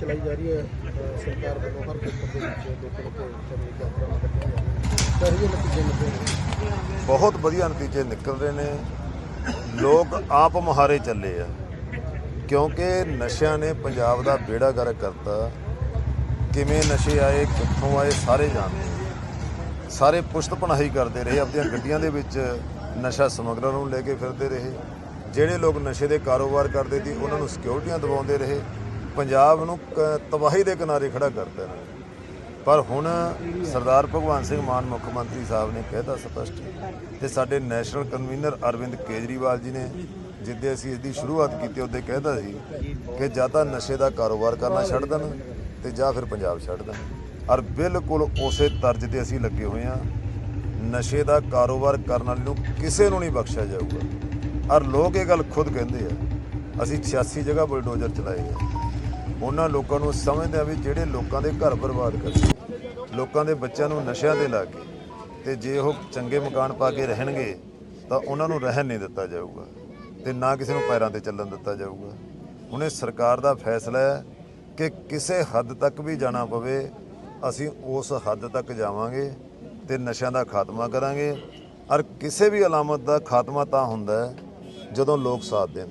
ਚਲਾਈ ਜਾ ਰਹੀ ਹੈ ਸਰਕਾਰ ਵੱਲੋਂ ਹਰ ਖੇਤਰ ਦੇ ਵਿੱਚ ਲੋਕਾਂ ਨੂੰ ਚੰਗੀ ਯਾਤਰਾਵਾਂ ਕੱਢੀਆਂ ਜਾ ਰਹੀਆਂ ਤਾਂ ਨਤੀਜੇ ਨਿਕਲ ਬਹੁਤ ਵਧੀਆ ਨਤੀਜੇ ਨਿਕਲ ਰਹੇ ਨੇ। ਲੋਕ ਆਪ ਮੁਹਾਰੇ ਚੱਲੇ ਆ। ਕਿਉਂਕਿ ਨਸ਼ਿਆਂ ਨੇ ਪੰਜਾਬ ਦਾ ਬੇੜਾ ਗਰਕ ਕਰਤਾ। ਕਿਵੇਂ ਨਸ਼ੇ ਆਏ, ਕਿੱਥੋਂ ਆਏ, ਸਾਰੇ ਜਾਣਦੇ ਸਾਰੇ ਪੁਸ਼ਤ ਪਨਾਹੀ ਕਰਦੇ ਰਹੇ ਆਪਣੀਆਂ ਗੱਡੀਆਂ ਦੇ ਵਿੱਚ ਨਸ਼ਾ ਸਮਗਲਰ ਨੂੰ ਲੈ ਕੇ ਫਿਰਦੇ ਰਹੇ। ਜਿਹੜੇ ਲੋਕ ਨਸ਼ੇ ਦੇ ਕਾਰੋਬਾਰ ਕਰਦੇ ਸੀ, ਉਹਨਾਂ ਨੂੰ ਸਿਕਿਉਰਟੀਆਂ ਦਿਵਾਉਂਦੇ ਰਹੇ। ਪੰਜਾਬ ਨੂੰ ਕ- ਤਬਾਹੀ ਦੇ ਕਿਨਾਰੇ ਖੜਾ ਕਰਤਾ ਇਹਨਾਂ ਨੇ ਪਰ ਹੁਣ ਸਰਦਾਰ ਭਗਵੰਤ ਸਿੰਘ ਮਾਨ ਮੁੱਖ ਮੰਤਰੀ ਸਾਹਿਬ ਨੇ ਕਹਿਤਾ ਸਪਸ਼ਟ ਤੇ ਸਾਡੇ ਨੈਸ਼ਨਲ ਕਨਵੀਨਰ ਅਰਵਿੰਦ ਕੇਜਰੀਵਾਲ ਜੀ ਨੇ, ਜਿੱਦੇ ਅਸੀਂ ਇਸ ਦੀ ਸ਼ੁਰੂਆਤ ਕੀਤੀ, ਉਹਦੇ ਕਹਿਤਾ ਸੀ ਕਿ ਜਾਂ ਤਾਂ ਨਸ਼ੇ ਦਾ ਕਾਰੋਬਾਰ ਕਰਨਾ ਛੱਡ ਦੇਣ ਤੇ ਜਾਂ ਫਿਰ ਪੰਜਾਬ ਛੱਡ ਦੇਣ। ਔਰ ਬਿਲਕੁਲ ਉਸੇ ਤਰਜ ਤੇ ਅਸੀਂ ਲੱਗੇ ਹੋਏ ਹਾਂ। ਨਸ਼ੇ ਦਾ ਕਾਰੋਬਾਰ ਕਰਨ ਵਾਲੇ ਨੂੰ ਕਿਸੇ ਨੂੰ ਨਹੀਂ ਬਖਸ਼ਿਆ ਜਾਊਗਾ। ਔਰ ਲੋਕ ਇਹ ਗੱਲ ਖੁਦ ਕਹਿੰਦੇ ਆ, ਅਸੀਂ 86 ਜਗ੍ਹਾ ਬੁਲਡੋਜ਼ਰ ਚਲਾਏ ਆ। ਉਹਨਾਂ ਲੋਕਾਂ ਨੂੰ ਸਮਝਦੇ ਆ ਵੀ ਜਿਹੜੇ ਲੋਕਾਂ ਦੇ ਘਰ ਬਰਬਾਦ ਕਰਦੇ ਲੋਕਾਂ ਦੇ ਬੱਚਿਆਂ ਨੂੰ ਨਸ਼ਿਆਂ ਤੇ ਲਾ ਕੇ ਤੇ ਜੇ ਉਹ ਚੰਗੇ ਮਕਾਨ ਪਾ ਕੇ ਰਹਿਣਗੇ, ਤਾਂ ਉਹਨਾਂ ਨੂੰ ਰਹਿਣ ਨਹੀਂ ਦਿੱਤਾ ਜਾਊਗਾ ਤੇ ਨਾ ਕਿਸੇ ਨੂੰ ਪੈਰਾਂ ਤੇ ਚੱਲਣ ਦਿੱਤਾ ਜਾਊਗਾ। ਹੁਣ ਇਹ ਸਰਕਾਰ ਦਾ ਫੈਸਲਾ ਹੈ ਕਿ ਕਿਸੇ ਹੱਦ ਤੱਕ ਵੀ ਜਾਣਾ ਪਵੇ, ਅਸੀਂ ਉਸ ਹੱਦ ਤੱਕ ਜਾਵਾਂਗੇ ਤੇ ਨਸ਼ਿਆਂ ਦਾ ਖਾਤਮਾ ਕਰਾਂਗੇ। ਔਰ ਕਿਸੇ ਵੀ ਅਲਾਮਤ ਦਾ ਖਾਤਮਾ ਤਾਂ ਹੁੰਦਾ ਜਦੋਂ ਲੋਕ ਸਾਥ ਦੇਣ।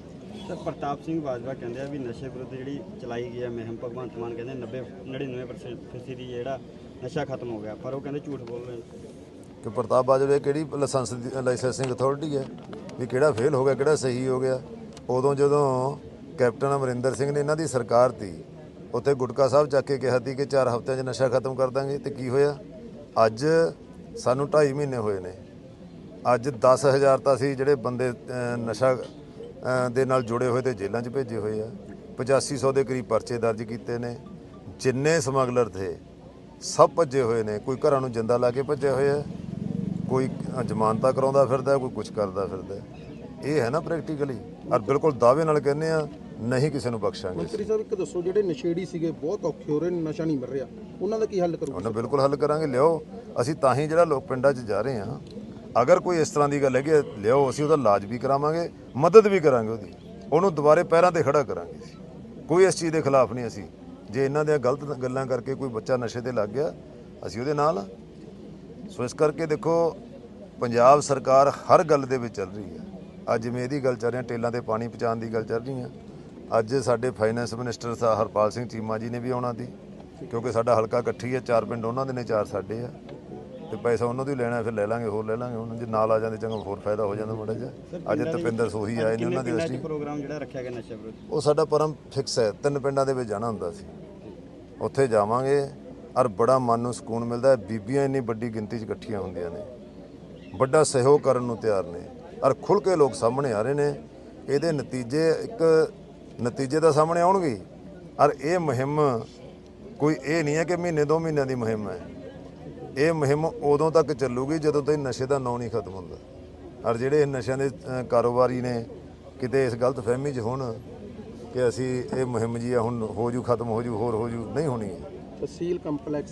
ਸਰ ਪ੍ਰਤਾਪ ਸਿੰਘ ਬਾਜਵਾ ਕਹਿੰਦੇ ਆ ਵੀ ਨਸ਼ੇ ਵਿਰੁੱਧ ਜਿਹੜੀ ਚਲਾਈ ਗਈ ਹੈ, ਮੁਹਿੰਮ ਭਗਵੰਤ ਮਾਨ ਕਹਿੰਦੇ 90 99% ਫੀਸਦੀ ਜਿਹੜਾ ਨਸ਼ਾ ਖਤਮ ਹੋ ਗਿਆ। ਪਰ ਉਹ ਕਹਿੰਦੇ ਝੂਠ ਬੋਲ ਰਹੇ ਕਿ ਪ੍ਰਤਾਪ ਬਾਜਵਾ ਕਿਹੜੀ ਲਾਇਸੈਂਸ ਲਾਇਸੈਂਸਿੰਗ ਅਥਾਰਟੀ ਹੈ? ਵੀ ਕਿਹੜਾ ਫੇਲ ਹੋ ਗਿਆ, ਕਿਹੜਾ ਸਹੀ ਹੋ ਗਿਆ? ਉਦੋਂ ਜਦੋਂ ਕੈਪਟਨ ਅਮਰਿੰਦਰ ਸਿੰਘ ਨੇ ਇਹਨਾਂ ਦੀ ਸਰਕਾਰ ਤੀ, ਉੱਥੇ ਗੁਟਕਾ ਸਾਹਿਬ ਚੱਕ ਕੇ ਕਿਹਾ ਸੀ ਕਿ 4 ਹਫ਼ਤਿਆਂ 'ਚ ਨਸ਼ਾ ਖਤਮ ਕਰ ਦਾਂਗੇ। ਤੇ ਕੀ ਹੋਇਆ? ਅੱਜ ਸਾਨੂੰ 2.5 ਮਹੀਨੇ ਹੋਏ ਨੇ। ਅੱਜ 10000 ਤਾਂ ਅਸੀਂ ਜਿਹੜੇ ਬੰਦੇ ਨਸ਼ਾ ਦੇ ਨਾਲ ਜੁੜੇ ਹੋਏ ਤੇ ਜੇਲ੍ਹਾਂ 'ਚ ਭੇਜੇ ਹੋਏ ਆ। 8500 ਦੇ ਕਰੀਬ ਪਰਚੇ ਦਰਜ ਕੀਤੇ ਨੇ। ਜਿੰਨੇ ਸਮਗਲਰ ਥੇ ਸਭ ਭੱਜੇ ਹੋਏ ਨੇ। ਕੋਈ ਘਰਾਂ ਨੂੰ ਜਿੰਦਾ ਲਾ ਕੇ ਭੱਜੇ ਹੋਏ ਆ ਕੋਈ ਜ਼ਮਾਨਤਾਂ ਕਰਾਉਂਦਾ ਫਿਰਦਾ ਕੋਈ ਕੁਝ ਕਰਦਾ ਫਿਰਦਾ। ਇਹ ਹੈ ਨਾ ਪ੍ਰੈਕਟੀਕਲੀ ਔਰ ਬਿਲਕੁਲ ਦਾਅਵੇ ਨਾਲ ਕਹਿੰਦੇ ਆ ਨਹੀਂ ਕਿਸੇ ਨੂੰ ਬਖਸ਼ਾਂਗੇ ਮੰਤਰੀ ਸਾਹਿਬ ਇੱਕ ਦੱਸੋ ਜਿਹੜੇ ਨਸ਼ੇੜੀ ਸੀਗੇ ਬਹੁਤ ਔਖੇ ਹੋ ਰਹੇ ਨੇ ਨਸ਼ਾ ਨਹੀਂ ਮਿਲ ਰਿਹਾ। ਉਹਨਾਂ ਦਾ ਕੀ ਹੱਲ ਕਰੋਗੇ? ਉਹਨਾਂ ਬਿਲਕੁਲ ਹੱਲ ਕਰਾਂਗੇ। ਲਿਆਓ ਅਸੀਂ ਤਾਂ ਹੀ ਜਿਹੜਾ ਲੋਕ ਪਿੰਡਾਂ 'ਚ ਜਾ ਰਹੇ ਹਾਂ ਅਗਰ ਕੋਈ ਇਸ ਤਰ੍ਹਾਂ ਦੀ ਗੱਲ ਹੈਗੀ ਹੈ, ਲਿਆਓ ਅਸੀਂ ਉਹਦਾ ਇਲਾਜ ਵੀ ਕਰਾਵਾਂਗੇ ਮਦਦ ਵੀ ਕਰਾਂਗੇ ਉਹਦੀ। ਉਹਨੂੰ ਦੁਬਾਰੇ ਪੈਰਾਂ ਤੇ ਖੜਾ ਕਰਾਂਗੇ ਕੋਈ ਇਸ ਚੀਜ਼ ਦੇ ਖਿਲਾਫ ਨਹੀਂ ਅਸੀਂ। ਜੇ ਇਹਨਾਂ ਦੀਆਂ ਗਲਤ ਗੱਲਾਂ ਕਰਕੇ ਕੋਈ ਬੱਚਾ ਨਸ਼ੇ ਤੇ ਲੱਗ ਗਿਆ ਅਸੀਂ ਉਹਦੇ ਨਾਲ ਸੋ ਇਸ ਕਰਕੇ ਦੇਖੋ ਪੰਜਾਬ ਸਰਕਾਰ ਹਰ ਗੱਲ ਦੇ ਵਿੱਚ ਚੱਲ ਰਹੀ ਹੈ। ਅੱਜ ਜਿਵੇਂ ਇਹਦੀ ਗੱਲ ਚੱਲ ਰਹੀ ਹੈ ਟੇਲਾਂ ਤੇ ਪਾਣੀ ਪਹੁੰਚਾਉਣ ਦੀ ਗੱਲ ਚੱਲ ਰਹੀ ਹੈ। ਅੱਜ ਸਾਡੇ ਫਾਈਨੈਂਸ ਮਿਨਿਸਟਰ ਸਾਹਿਬ ਹਰਪਾਲ ਸਿੰਘ ਚੀਮਾ ਜੀ ਨੇ ਵੀ ਆਉਣਾ ਦੀ ਕਿਉਂਕਿ ਸਾਡਾ ਹਲਕਾ ਇਕੱਠੀ ਹੈ ਚਾਰ ਪਿੰਡ ਉਹਨਾਂ ਦੇ ਨੇ ਚਾਰ ਸਾਡੇ ਆ। ਤੇ ਪੈਸਾ ਉਹਨਾਂ ਤੋਂ ਹੀ ਲੈਣਾ ਫਿਰ ਲੈ ਲਾਂਗੇ ਹੋਰ ਲੈ ਲਾਂਗੇ। ਹੁਣ ਜੇ ਨਾਲ ਆ ਜਾਂਦੇ ਚੰਗਾ ਹੋਰ ਫਾਇਦਾ ਹੋ ਜਾਂਦਾ ਮਾੜਾ ਜਿਹਾ। ਅੱਜ ਤਪਿੰਦਰ ਸੋਹੀ ਆਏ ਨੇ ਉਹਨਾਂ ਦੇ ਪਿੰਡਾਂ 'ਚ ਪ੍ਰੋਗਰਾਮ ਜਿਹੜਾ ਰੱਖਿਆ ਗਿਆ ਨਸ਼ੇ ਵਿਰੁੱਧ? ਉਹ ਸਾਡਾ ਪਰਮ ਫਿਕਸ ਹੈ। ਤਿੰਨ ਪਿੰਡਾਂ ਦੇ ਵਿੱਚ ਜਾਣਾ ਹੁੰਦਾ ਸੀ। ਉੱਥੇ ਜਾਵਾਂਗੇ ਔਰ ਬੜਾ ਮਨ ਨੂੰ ਸਕੂਨ ਮਿਲਦਾ ਹੈ। ਬੀਬੀਆਂ ਇੰਨੀ ਵੱਡੀ ਗਿਣਤੀ 'ਚ ਇਕੱਠੀਆਂ ਹੁੰਦੀਆਂ ਨੇ। ਵੱਡਾ ਸਹਿਯੋਗ ਕਰਨ ਨੂੰ ਤਿਆਰ ਨੇ। ਔਰ ਖੁੱਲ ਕੇ ਲੋਕ ਸਾਹਮਣੇ ਆ ਰਹੇ ਨੇ। ਇਹਦੇ ਨਤੀਜੇ ਇੱਕ ਨਤੀਜੇ ਦਾ ਸਾਹਮਣੇ ਆਉਣਗੇ ਹੀ। ਔਰ ਇਹ ਮੁਹਿੰਮ ਕੋਈ ਇਹ ਨਹੀਂ ਹੈ ਕਿ ਮਹੀਨੇ ਦੋ ਮਹੀਨਿਆਂ ਦੀ ਮੁਹਿੰਮ ਹੈ। ਇਹ ਮੁਹਿੰਮ ਉਦੋਂ ਤੱਕ ਚੱਲੂਗੀ ਜਦੋਂ ਤਾਈਂ ਨਸ਼ੇ ਦਾ ਨਾਂ ਨਹੀਂ ਖਤਮ ਹੁੰਦਾ। ਔਰ ਜਿਹੜੇ ਇਹ ਨਸ਼ਿਆਂ ਦੇ ਕਾਰੋਬਾਰੀ ਨੇ, ਕਿਤੇ ਇਸ ਗਲਤ ਫਹਿਮੀ 'ਚ ਹੋਣ ਕਿ ਅਸੀਂ ਇਹ ਮੁਹਿੰਮ ਜੀ ਆ, ਹੁਣ ਹੋ ਜੂ, ਖਤਮ ਹੋ ਜੂ, ਹੋਰ ਹੋ ਜੂ, ਨਹੀਂ ਹੋਣੀ। ਹੈ ਤਹਿਸੀਲ ਕੰਪਲੈਕਸ